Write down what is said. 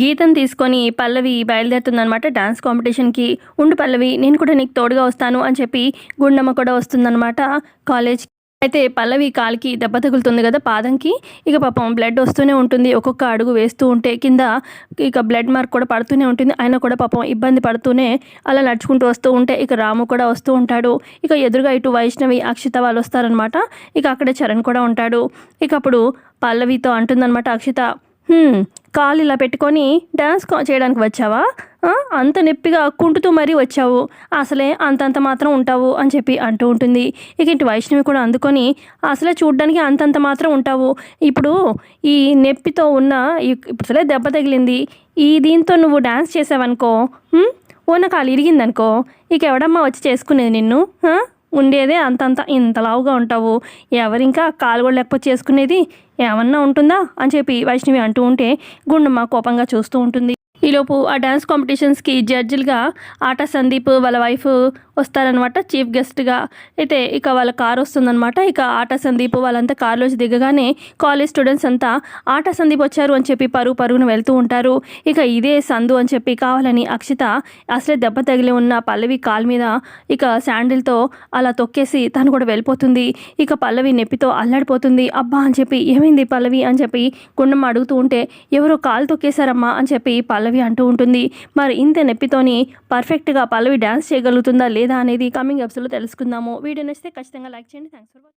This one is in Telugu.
గీతం తీసుకొని పల్లవి బయలుదేరుతుందనమాట డాన్స్ కాంపిటీషన్కి ఉండు పల్లవి నేను కూడా నీకు తోడుగా వస్తాను అని చెప్పి గుండమ్మ కూడా వస్తుందన్నమాట. కాలేజ్ అయితే పల్లవి కాలికి దెబ్బ తగులుతుంది కదా పాదంకి. ఇక పాపం బ్లడ్ వస్తూనే ఉంటుంది. ఒక్కొక్క అడుగు వేస్తూ ఉంటే కింద ఇక బ్లడ్ మార్క్ కూడా పడుతూనే ఉంటుంది. ఆయన కూడా పాపం ఇబ్బంది పడుతూనే అలా నడుచుకుంటూ వస్తూ ఉంటే ఇక రాము కూడా వస్తూ ఉంటాడు. ఇక ఎదురుగా ఇటు వైష్ణవి అక్షిత వాళ్ళు వస్తారనమాట ఇక అక్కడే చరణ్ కూడా ఉంటాడు. ఇక అప్పుడు పల్లవితో అంటుందన్నమాట అక్షిత కాలు ఇలా పెట్టుకొని డ్యాన్స్ చేయడానికి వచ్చావా? అంత నొప్పిగా కుంటుతూ మరీ వచ్చావు. అసలే అంతంత మాత్రం ఉంటావు అని చెప్పి అంటూ ఉంటుంది. ఇక ఇంటి వైష్ణవి కూడా అందుకొని అసలే చూడ్డానికి అంతంత మాత్రం ఉంటావు. ఇప్పుడు ఈ నొప్పితో ఉన్న ఈ- ఇప్పుడు అసలే దెబ్బ తగిలింది. ఈ దీంతో నువ్వు డ్యాన్స్ చేసావనుకో ఓన ఓ కాలు ఇరిగిందనుకో ఇక ఎవడమ్మా వచ్చి చేసుకునేది నిన్ను? ఉండేదే అంతంత ఇంత లావుగా ఉంటావు. ఎవరింకా కాలు కూడా లేకపోతే చేసుకునేది ఏమన్నా ఉంటుందా? అని చెప్పి వైష్ణవి అంటూ ఉంటే గుండమ్మ కోపంగా చూస్తూ ఉంటుంది. ఈలోపు ఆ డ్యాన్స్ కాంపిటీషన్స్కి జడ్జిలుగా ఆట సందీప్ వాళ్ళ వైఫ్ వస్తారనమాట చీఫ్ గెస్ట్గా. అయితే ఇక వాళ్ళ కార్ వస్తుందన్నమాట. ఇక ఆట సందీప్ వాళ్ళంతా కారులోంచి దిగగానే కాలేజ్ స్టూడెంట్స్ అంతా ఆట సందీప్ వచ్చారు అని చెప్పి పరుగు పరుగున వెళ్తూ ఉంటారు. ఇక ఇదే సందు అని చెప్పి కావాలని అక్షిత అసలే దెబ్బ తగిలి ఉన్న పల్లవి కాల్ మీద ఇక శాండిల్తో అలా తొక్కేసి తను కూడా వెళ్ళిపోతుంది. ఇక పల్లవి నొప్పితో అల్లాడిపోతుంది. అబ్బా అని చెప్పి ఏమైంది పల్లవి? అని చెప్పి గుండమ్మ అడుగుతూ ఉంటే ఎవరో కాలు తొక్కేశారమ్మా అని చెప్పి పల్లవి అంటూ ఉంటుంది. మరి ఇంత నొప్పితోని పర్ఫెక్ట్గా పల్లవి డ్యాన్స్ చేయగలుగుతుందా లేదా అనేది కమింగ్ ఎపిసోడ్లో తెలుసుకుందాము. వీడియో నచ్చితే ఖచ్చితంగా లైక్ చేయండి. Thanks for watching